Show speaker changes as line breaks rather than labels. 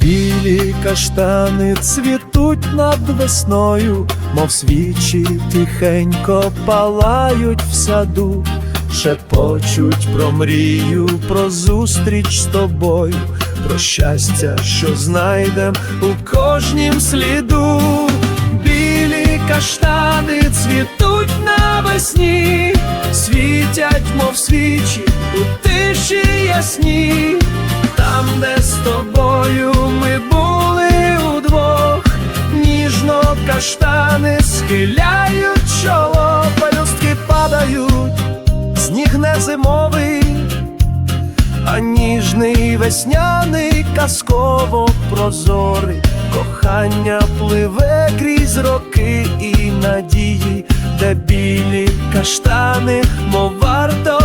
Білі каштани цвітуть над весною, мов свічі тихенько палають в саду, шепочуть про мрію, про зустріч з тобою, про щастя, що знайдем у кожнім сліду. Білі каштани цвітуть навесні, світять, мов свічі у тиші ясні, каштани схиляють чоло, пелюстки падають, сніг не зимовий, а ніжний весняний казково прозорий, кохання пливе крізь роки і надії, де білі каштани, мов вартові